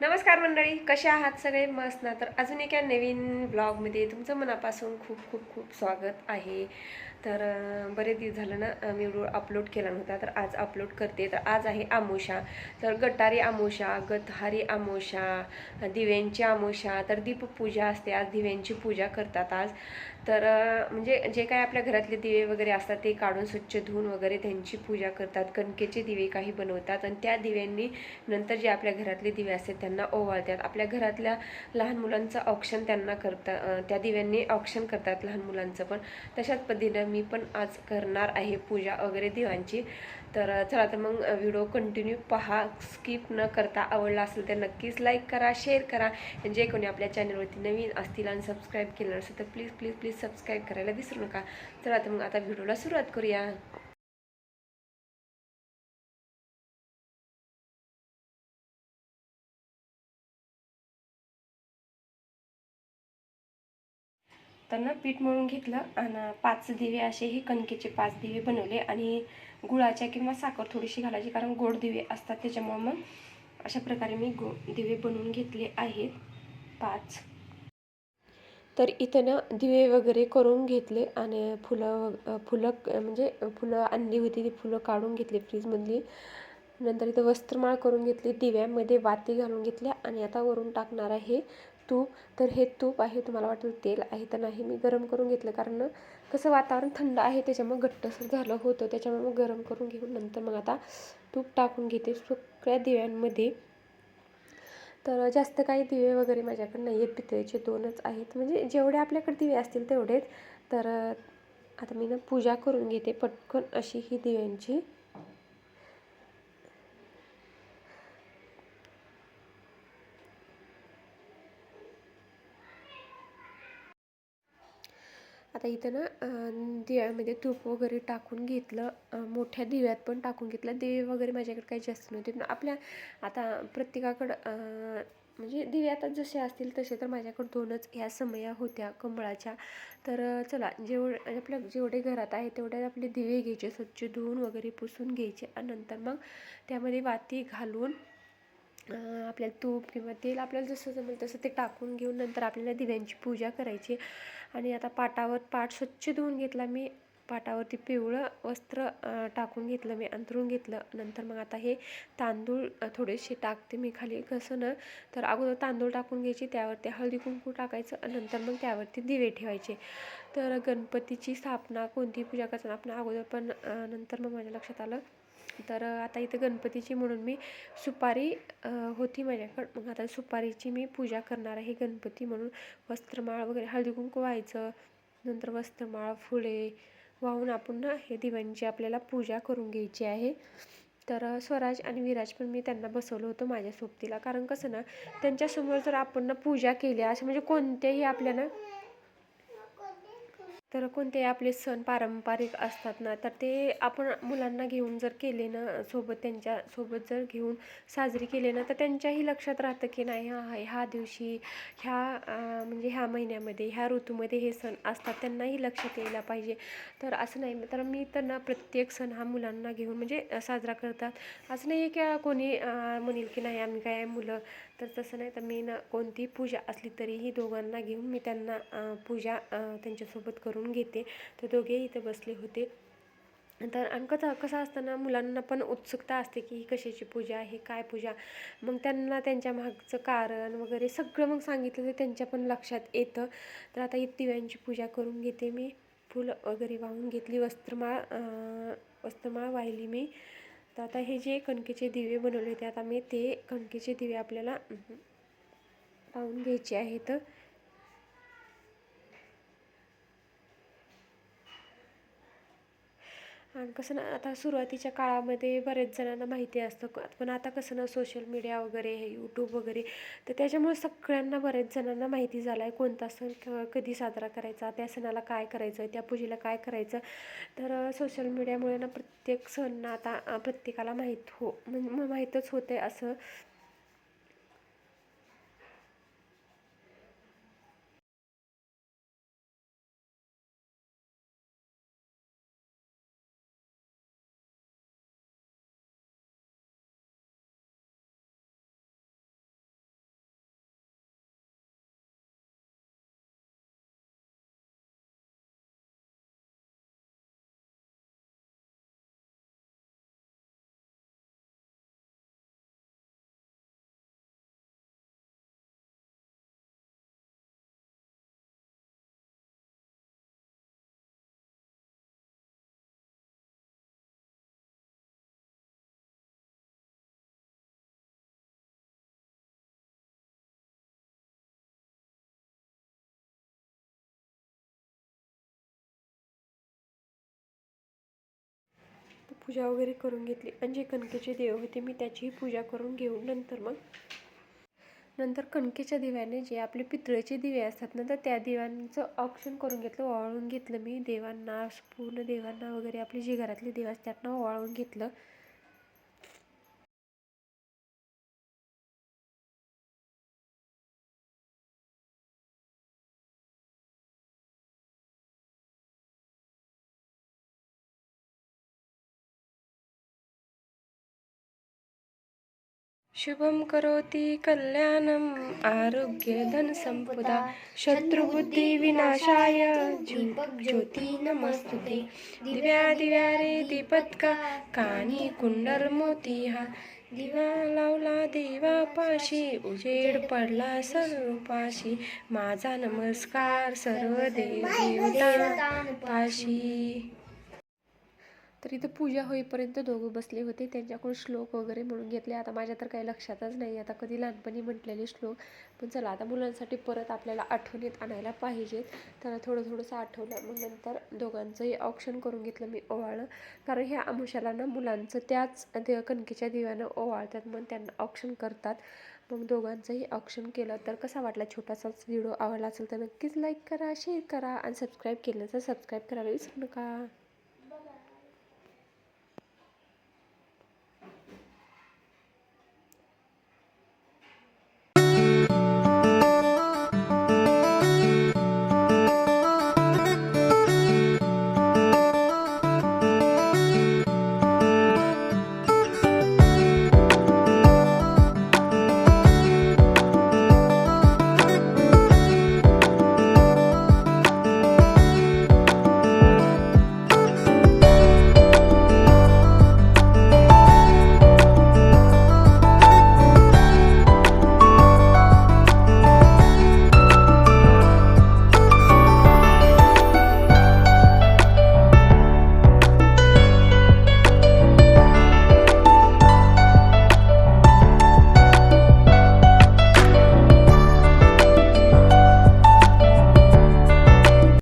नमस्कार मंडळी कसे आहात सगळे? मस्त. ना तर अजून एका नवीन ब्लॉगमध्ये तुमचं मनापासून खूप खूप खूप स्वागत आहे. तर बरेच दिवस झालं ना मी व्हिडिओ अपलोड केला नव्हता तर आज अपलोड करते. तर आज आहे आमोशा. तर गटारी आमोशा गतहारी आमोशा दिव्यांची आमोशा तर दीपपूजा असते. आज दिव्यांची पूजा करतात आज. तर म्हणजे जे काय आपल्या घरातले दिवे वगैरे असतात ते काढून स्वच्छ धुवून वगैरे त्यांची पूजा करतात. कणकेचे दिवे काही बनवतात आणि त्या दिव्यांनी नंतर जे आपल्या घरातले दिवे असतात त्यांना ओवाळतात. आपल्या घरातल्या लहान मुलांचं औक्षण त्यांना करता त्या दिव्यांनी औक्षण करतात लहान मुलांचं पण. तशाच पद्धतीनं मी पण आज करणार आहे पूजा वगैरे देवांची. तर चला तर मग व्हिडिओ कंटिन्यू पहा. स्किप न करता आवडला असेल तर नक्कीच लाईक करा शेअर करा. जे कोणी आपल्या चॅनलवरती नवीन असतील आणि सबस्क्राईब केलं नसेल तर प्लीज प्लीज प्लीज सबस्क्राईब करायला विसरू नका. चला तर मग आता व्हिडिओला सुरुवात करूया. तर ना पीठ मळून घेतलं आणि पाच दिवे असे हे कणकेचे पाच दिवे बनवले आणि गुळाच्या किंवा साखर थोडीशी घालायची कारण गोड दिवे असतात त्याच्यामुळं मग अशा प्रकारे मी गो दिवे बनवून घेतले आहेत. पाच. तर इथं ना दिवे वगैरे करून घेतले आणि फुलं फुलं म्हणजे फुलं आणली होती ती फुलं काढून घेतली फ्रीजमधली. नंतर इथं वस्त्रमाळ करून घेतली दिव्यामध्ये वाती घालून घेतल्या आणि आता वरून टाकणार आहे तूप तर हे तूप आहे तुम्हाला वाटेल तेल आहे तर नाही मी गरम करून घेतलं. कारण कसं वातावरण थंड आहे त्याच्यामुळे घट्टसर झालं होतं. त्याच्यामुळे मग गरम करून घेऊन नंतर मग आता तूप टाकून घेते सगळ्या दिव्यांमध्ये. तर जास्त काही दिवे वगैरे माझ्याकडे नाही आहेत पितळेचे दोनच आहेत. म्हणजे जेवढे आपल्याकडे दिवे असतील तेवढेच. तर आता मी ना पूजा करून घेते पटकन अशी ही दिव्यांची. आता इथं ना दिव्यामध्ये तूप वगैरे टाकून घेतलं मोठ्या दिव्यात पण टाकून घेतलं. दिवे वगैरे माझ्याकडे काही जास्त नव्हते. पण आपल्या आता प्रत्येकाकडं म्हणजे दिवे आता जसे असतील तसे तर माझ्याकडं दोनच ह्या समया होत्या कमळाच्या. तर चला जेवढे आपल्या जेवढे घरात आहे तेवढे आपले दिवे घ्यायचे स्वच्छ धुवून वगैरे पुसून घ्यायचे. आणि नंतर मग त्यामध्ये वाती घालून आपल्याला तूप किंवा तेल आपल्याला जसं जमेल तसं ते टाकून घेऊन नंतर आपल्याला दिव्यांची पूजा करायची. आणि आता पाटावर पाट स्वच्छ धुवून घेतला मी. पाटावरती पिवळं वस्त्र टाकून घेतलं मी अंथरून घेतलं. नंतर मग आता हे तांदूळ थोडेसे टाकते मी खाली. कसं ना तर अगोदर तांदूळ टाकून घ्यायचे त्यावरती हळदी कुंकू टाकायचं नंतर मग त्यावरती दिवे ठेवायचे. तर गणपतीची स्थापना कोणती पूजा करताना आपण अगोदर पण नंतर मग माझ्या लक्षात आलं. तर आता इथं गणपतीची म्हणून मी सुपारी होती माझ्याकडं. मग आता सुपारीची मी पूजा करणार आहे गणपती म्हणून. वस्त्रमाळ वगैरे हळदी कुंकू व्हायचं नंतर वस्त्रमाळ फुले वाहून आपण ना हे दिव्यांची आपल्याला पूजा करून घ्यायची आहे. तर स्वराज आणि विराज पण मी त्यांना बसवलं होतं माझ्या सोबतीला. कारण कसं ना त्यांच्यासमोर जर आपण ना पूजा केल्या असं म्हणजे कोणत्याही आपल्या ना तर कोणते आपले सण पारंपरिक असतात ना तर ते आपण मुलांना घेऊन जर केले ना सोबत त्यांच्यासोबत जर घेऊन साजरी केले ना तर त्यांच्याही लक्षात राहतं की नाही हा ह्या दिवशी ह्या म्हणजे ह्या महिन्यामध्ये ह्या ऋतूमध्ये हे सण असतात. त्यांनाही लक्षात यायला पाहिजे. तर असं नाही तर मी तर ना प्रत्येक सण हा मुलांना घेऊन म्हणजे साजरा करतात. असं नाही आहे की कोणी म्हणेल की नाही आम्ही काय मुलं तर तसं नाही तर मी ना कोणतीही पूजा असली तरीही दोघांना घेऊन मी त्यांना पूजा त्यांच्यासोबत करून घेते. तर दोघेही इथे बसले होते. तर आणि कसं कसं असतं ना मुलांना पण उत्सुकता असते की ही कशाची पूजा आहे काय पूजा. मग त्यांना त्यांच्या मागचं कारण वगैरे सगळं मग सांगितलं तर त्यांच्या पण लक्षात येतं. तर आता ही दिव्यांची पूजा करून घेते मी. फुलं वगैरे वाहून घेतली वस्त्रमाळ वस्त्रमाळ वाहिली मी. तर आता हे जे कणकेचे दिवे बनवले होते आता मी ते कणकेचे दिवे आपल्याला पाहून लावून घ्यायचे आहेत. आणि कसं ना आता सुरुवातीच्या काळामध्ये बरेच जणांना माहिती असतं क- पण आता कसं ना सोशल मीडिया वगैरे हे यूट्यूब वगैरे तर त्याच्यामुळे सगळ्यांना बरेच जणांना माहिती झालं आहे कोणता सण क- कधी साजरा करायचा त्या सणाला काय करायचं त्या पूजेला काय करायचं. तर सोशल मीडियामुळे ना प्रत्येक सण ना आता प्रत्येकाला माहीत हो म्हणजे माहीतच होते असं. पूजा वगैरे करून घेतली. आणि जे कणकेचे देव होते मी त्याचीही पूजा करून घेऊन नंतर मग नंतर कणकेच्या दिव्याने जे आपले पितळेचे दिवे असतात ना तर त्या दिव्यांचं ऑप्शन करून घेतलं ओवाळून घेतलं मी. देवांना पूर्ण देवांना वगैरे आपले जे घरातले देव असतात त्यांना ओवाळून घेतलं. शुभम करोति कल्याणम आरोग्य धनसंपदा शत्रुबुद्धी विनाशाय। दीपक ज्योती नमस्तुते। दिव्या दिव्या रे दीपत्का कानी कुंडल मोती हा दिवा लावला देवापाशी उजेड पडला सर्वपाशी। माझा नमस्कार सर्व देव देवता पाशी। तर इथं पूजा होईपर्यंत दोघं बसले होते. त्यांच्याकडून श्लोक वगैरे म्हणून घेतले. आता माझ्या तर काही लक्षातच नाही. आता कधी लहानपणी म्हटलेले श्लोक. पण चला आता मुलांसाठी परत आपल्याला आठवणीत आणायला पाहिजेत. त्यांना थोडं थोडंसं आठवलं. मग नंतर दोघांचंही ऑप्शन करून घेतलं मी ओवाळलं कारण ह्या आमुषाला ना मुलांचं त्याच दे कणकेच्या दिव्यानं ओवाळतात. मग त्यांना ऑप्शन करतात. मग दोघांचंही ऑप्शन केलं तर कसा वाटला? छोटासाच व्हिडिओ आवडला असेल तर नक्कीच लाईक करा शेअर करा आणि सबस्क्राईब केलं तर सबस्क्राईब करायला विसरू नका.